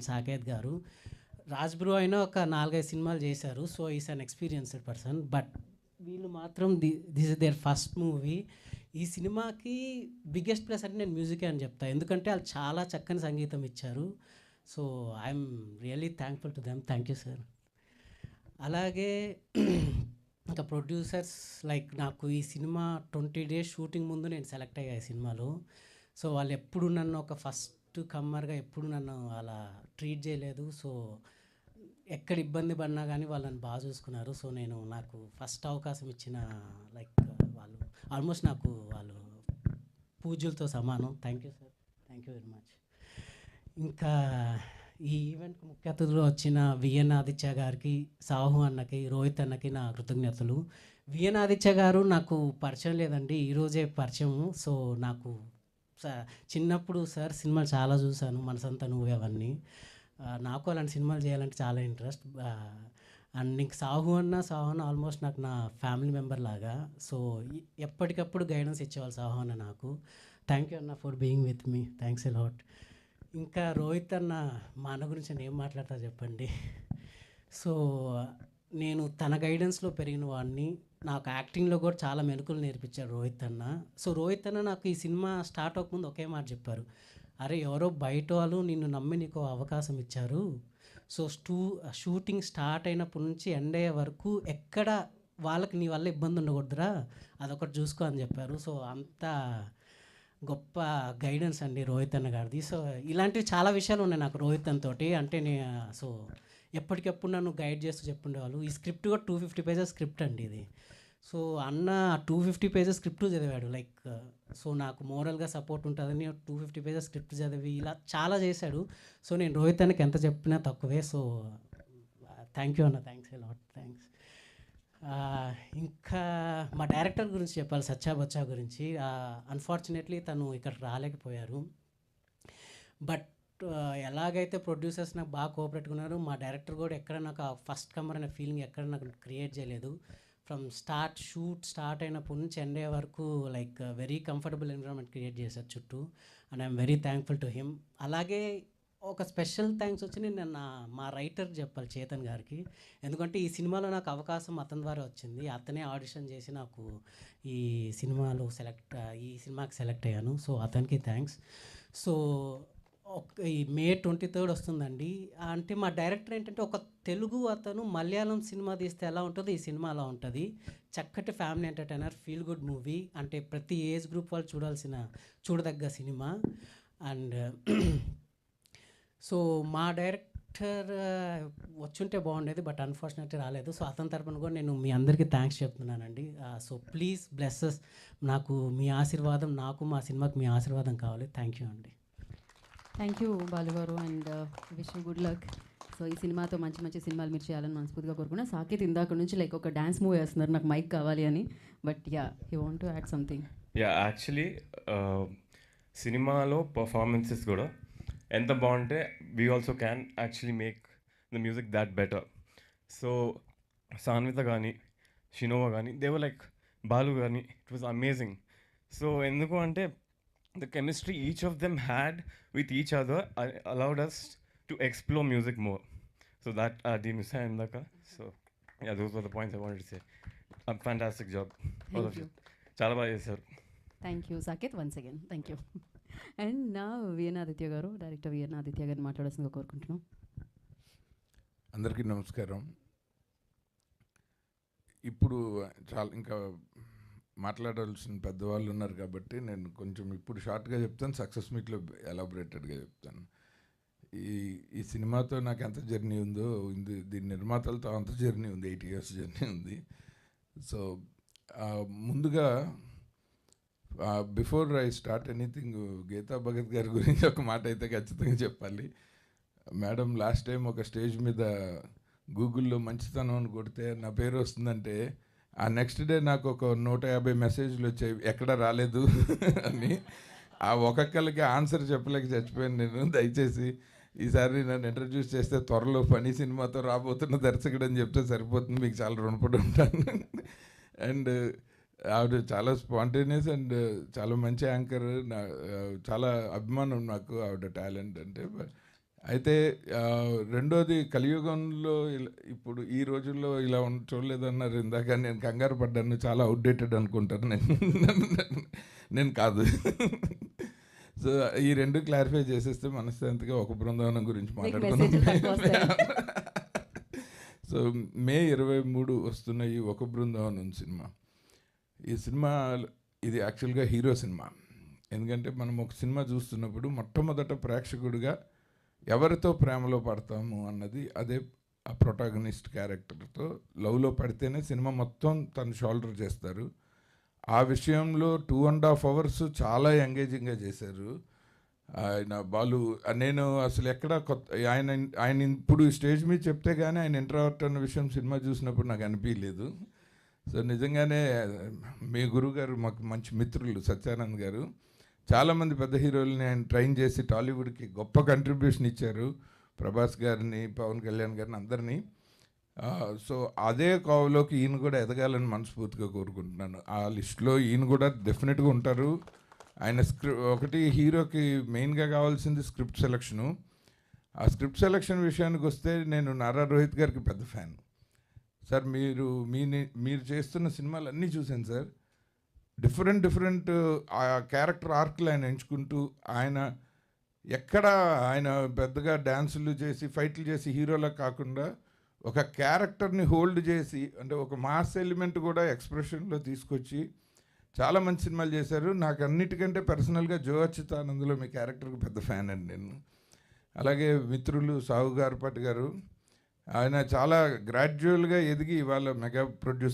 సాకేత్ గారు. రాజ్ బ్రో అయినా ఒక నాలుగైదు సినిమాలు చేశారు. So is an experienced person. But వీళ్ళు మాత్రం the this is their first movie. ఈ సినిమాకి బిగ్గెస్ట్ ప్లస్ అంటే నేను మ్యూజికే అని చెప్తాను ఎందుకంటే వాళ్ళు చాలా చక్కని సంగీతం ఇచ్చారు. So I'm really thankful to them. Thank you sir. అలాగే ఇంకా ప్రొడ్యూసర్స్ లైక్ నాకు ఈ సినిమా ట్వంటీ డేస్ షూటింగ్ ముందు నేను సెలెక్ట్ అయ్యా ఈ సినిమాలో. సో వాళ్ళు ఎప్పుడు నన్ను ఒక ఫస్ట్ కమ్మర్గా ఎప్పుడు నన్ను అలా ట్రీట్ చేయలేదు. సో ఎక్కడ ఇబ్బంది పడినా కానీ వాళ్ళని బాగా చూసుకున్నారు. సో నేను నాకు ఫస్ట్ అవకాశం ఇచ్చిన లైక్ వాళ్ళు ఆల్మోస్ట్ నాకు వాళ్ళు పూజలతో సమానం. Thank you sir. Thank you very much. ఇంకా ఈ ఈవెంట్కి ముఖ్య అతిథులు వచ్చిన విఎన్ ఆదిత్య గారికి సాహు అన్నకి రోహిత్ అన్నకి నా కృతజ్ఞతలు. విఎన్ ఆదిత్య గారు నాకు పరిచయం లేదండి. ఈరోజే పరిచయం సో నాకు సార్ చిన్నప్పుడు సార్ సినిమాలు చాలా చూశాను మనసంతా నువ్వే అవన్నీ. నాకు అలాంటి సినిమాలు చేయాలంటే చాలా ఇంట్రెస్ట్. అండ్ నీకు సాహు అన్న సాహు అన్న ఆల్మోస్ట్ నాకు నా ఫ్యామిలీ మెంబర్ లాగా. సో ఎప్పటికప్పుడు గైడెన్స్ ఇచ్చేవాళ్ళు సాహు అన్న నాకు. థ్యాంక్ యూ అన్న for being with me. Thanks a lot. ఇంకా రోహిత్ అన్న మా అన్న గురించి నేను ఏం మాట్లాడతా చెప్పండి? సో నేను తన గైడెన్స్లో పెరిగిన వాడిని. నాకు యాక్టింగ్లో కూడా చాలా మెలకులు నేర్పించాడు రోహిత్ అన్న. సో రోహిత్ అన్న నాకు ఈ సినిమా స్టార్ట్ అవ్వకముందు ఒకే మాట చెప్పారు. అరే ఎవరో బయట వాళ్ళు నిన్ను నమ్మి నీకు అవకాశం ఇచ్చారు. సో స్టూ షూటింగ్ స్టార్ట్ అయినప్పటి నుంచి ఎండ్ అయ్యే వరకు ఎక్కడ వాళ్ళకి నీ వల్ల ఇబ్బంది ఉండకూడదురా అదొకటి చూసుకో అని చెప్పారు. సో అంత గొప్ప గైడెన్స్ అండి రోహిత్ అన్న గారిది. సో ఇలాంటివి చాలా విషయాలు ఉన్నాయి నాకు రోహిత్ అన్న తోటి అంటే నే సో ఎప్పటికప్పుడు నన్ను గైడ్ చేస్తూ చెప్పుండేవాళ్ళు. ఈ స్క్రిప్ట్ కూడా టూ ఫిఫ్టీ పేజెస్ స్క్రిప్ట్ అండి ఇది. సో అన్న టూ ఫిఫ్టీ పేజెస్ స్క్రిప్ట్ చదివాడు. లైక్ సో నాకు మోరల్గా సపోర్ట్ ఉంటుందని టూ ఫిఫ్టీ పేజెస్ స్క్రిప్ట్ చదివి ఇలా చాలా చేశాడు. సో నేను రోహిత్ అన్నకి ఎంత చెప్పినా తక్కువే. సో థ్యాంక్ యూ అన్న. థ్యాంక్స్ ఏ లాట్ థ్యాంక్స్ ఇంకా మా డైరెక్టర్ గురించి చెప్పాలి సచ్చా బచ్చా గురించి. అన్ఫార్చునేట్లీ తను ఇక్కడ రాలేకపోయారు. బట్ ఎలాగైతే ప్రొడ్యూసర్స్ నాకు బాగా కోఆపరేట్ ఉన్నారు మా డైరెక్టర్ కూడా ఎక్కడ నాకు ఫస్ట్ కమర్ అనే ఫీలింగ్ ఎక్కడ నాకు క్రియేట్ చేయలేదు. ఫ్రమ్ స్టార్ట్ షూట్ స్టార్ట్ అయినప్పటి నుంచి ఎండ్ అయ్యే వరకు like very comfortable environment create చేశారు చుట్టూ. And I'm very thankful to him. అలాగే ఒక స్పెషల్ థ్యాంక్స్ వచ్చి నేను నా మా రైటర్ చెప్పాలి చేతన్ గారికి. ఎందుకంటే ఈ సినిమాలో నాకు అవకాశం అతని ద్వారా వచ్చింది. అతనే ఆడిషన్ చేసి నాకు ఈ సినిమాలో సెలెక్ట్ ఈ సినిమాకి సెలెక్ట్ అయ్యాను. సో అతనికి థ్యాంక్స్ సో ఒక ఈ మే ట్వంటీ థర్డ్ వస్తుందండి. అంటే మా డైరెక్టర్ ఏంటంటే ఒక తెలుగు అతను మలయాళం సినిమా తీస్తే ఎలా ఉంటుందో? ఈ సినిమా అలా ఉంటుంది. చక్కటి family entertainer feel good movie. అంటే ప్రతి ఏజ్ గ్రూప్ వాళ్ళు చూడాల్సిన చూడదగ్గ సినిమా. అండ్ సో మా డైరెక్టర్ వచ్చుంటే బాగుండేది బట్ అన్ఫార్చునేట్లీ రాలేదు. సో అతని తరపున కూడా నేను మీ అందరికీ థ్యాంక్స్ చెప్తున్నానండి. సో ప్లీజ్ బ్లెస్సెస్ నాకు మీ ఆశీర్వాదం నాకు మా సినిమాకి మీ ఆశీర్వాదం కావాలి. థ్యాంక్ యూ అండి. థ్యాంక్ యూ బాలుగారు and wish good luck so ఈ సినిమాతో మంచి మంచి సినిమాలు మీరు చేయాలని మనస్ఫూర్తిగా కోరుకున్నా సాకేత్ ఇందాక నుంచి లైక్ ఒక డ్యాన్స్ మూవ్ వేస్తున్నారు. నాకు మైక్ కావాలి అని. But ya you want to add something ya actually సినిమాలో పర్ఫార్మెన్సెస్ కూడా ఎంత బాగుంటే we also can actually make the music that better so Sanvitha కానీ షినోవా కానీ దేవర్ లైక్ బాలు కానీ ఇట్ వాజ్ అమేజింగ్ సో ఎందుకు అంటే the chemistry each of them had with each other allowed us to explore music more so that దీని miss ఇందాక so those are the points I wanted say fantastic job చాలా బాగా చేశారు thank you Saketh once again thank you and నా VN Aditya గారు director VN Aditya గారిని మాట్లాడాల్సిందిగా కోరుకుంటున్నాం. అందరికీ నమస్కారం. ఇప్పుడు చాలా ఇంకా మాట్లాడాల్సిన పెద్దవాళ్ళు ఉన్నారు కాబట్టి నేను కొంచెం ఇప్పుడు షార్ట్గా చెప్తాను సక్సెస్ మీట్లో ఎలాబరేటెడ్గా చెప్తాను. ఈ ఈ సినిమాతో నాకు ఎంత జర్నీ ఉందో ఇది దీని నిర్మాతలతో అంత జర్నీ ఉంది ఎయిట్ ఇయర్స్ జర్నీ ఉంది. సో ముందుగా before I start anything Geetha Bhagat గారి గురించి ఒక మాట అయితే ఖచ్చితంగా చెప్పాలి. మేడం లాస్ట్ టైం ఒక స్టేజ్ మీద గూగుల్లో మంచితనం అని కొడితే నా పేరు వస్తుందంటే ఆ నెక్స్ట్ డే నాకు ఒక నూట యాభై మెసేజ్లు వచ్చాయి. ఎక్కడ రాలేదు అని. ఆ ఒక్కొక్కరికి ఆన్సర్ చెప్పలేక చచ్చిపోయాను నేను. దయచేసి ఈసారి నన్ను ఇంట్రడ్యూస్ చేస్తే త్వరలో ఫనీ సినిమాతో రాబోతున్న దర్శకుడు అని చెప్తే సరిపోతుంది. మీకు చాలా రుణపడి ఉంటాను. అండ్ ఆవిడ చాలా స్పాంటేనియస్ అండ్ చాలా మంచి యాంకర్ నా చాలా అభిమానం నాకు ఆవిడ టాలెంట్ అంటే. అయితే రెండోది కలియుగంలో ఇలా ఇప్పుడు ఈ రోజుల్లో ఇలా ఉండ చూడలేదన్నారు. ఇందాక నేను కంగారు పడ్డాను. చాలా అవుట్డేటెడ్ అనుకుంటారు. నేను నేను కాదు. సో ఈ రెండు క్లారిఫై చేసేస్తే మనశ్శాంతిగా ఒక బృందావనం గురించి. మాట్లాడుకుందాం. సో మే ఇరవై మూడు వస్తున్న ఈ ఒక బృందావనం సినిమా. ఈ సినిమా ఇది యాక్చువల్గా హీరో సినిమా. ఎందుకంటే మనం ఒక సినిమా చూస్తున్నప్పుడు మొట్టమొదట ప్రేక్షకుడిగా ఎవరితో ప్రేమలో పడతాము అన్నది అదే ఆ ప్రొటాగనిస్ట్ క్యారెక్టర్తో లవ్లో పడితేనే సినిమా మొత్తం తను షోల్డర్ చేస్తారు. ఆ విషయంలో టూ అండ్ హాఫ్ అవర్స్ చాలా ఎంగేజింగ్గా చేశారు. ఆయన బాలు నేను అసలు ఎక్కడ కొత్త ఆయన ఆయన ఇప్పుడు స్టేజ్ మీద చెప్తే కానీ ఆయన ఇంటర్వర్ట్ అన్న విషయం సినిమా చూసినప్పుడు నాకు అనిపించలేదు సో నిజంగానే మీ గురువు గారు మాకు మంచి మిత్రులు సత్యానంద్ గారు. చాలామంది పెద్ద హీరోలని ఆయన ట్రైన్ చేసి టాలీవుడ్కి గొప్ప కంట్రిబ్యూషన్ ఇచ్చారు. ప్రభాస్ గారిని పవన్ కళ్యాణ్ గారిని అందరినీ. సో అదే కోవలోకి ఈయన కూడా ఎదగాలని మనస్ఫూర్తిగా కోరుకుంటున్నాను. ఆ లిస్ట్లో ఈయన కూడా డెఫినెట్గా ఉంటారు. ఆయన స్క్రిప్ ఒకటి హీరోకి మెయిన్గా కావాల్సింది స్క్రిప్ట్ సెలక్షను ఆ స్క్రిప్ట్ సెలక్షన్ విషయానికి వస్తే నేను నారా రోహిత్ గారికి పెద్ద ఫ్యాన్ సార్ మీరు మీ మీరు చేస్తున్న సినిమాలు అన్నీ చూశాను సార్. డిఫరెంట్ డిఫరెంట్ ఆ క్యారెక్టర్ ఆర్క్లు ఆయన ఎంచుకుంటూ ఆయన ఎక్కడ ఆయన పెద్దగా డ్యాన్సులు చేసి ఫైట్లు చేసి హీరోలా కాకుండా ఒక క్యారెక్టర్ని హోల్డ్ చేసి అంటే ఒక మాస్ ఎలిమెంట్ కూడా ఎక్స్ప్రెషన్లో తీసుకొచ్చి చాలా మంచి సినిమాలు చేశారు. నాకు అన్నిటికంటే పర్సనల్గా జో అచ్యుతానందులో మీ క్యారెక్టర్కి పెద్ద ఫ్యాన్ అండి నేను. అలాగే మిత్రులు సాహు గారుపాటి గారు. ఆయన చాలా గ్రాడ్యువల్గా ఎదిగి ఇవాళ మెగా ప్రొడ్యూసర్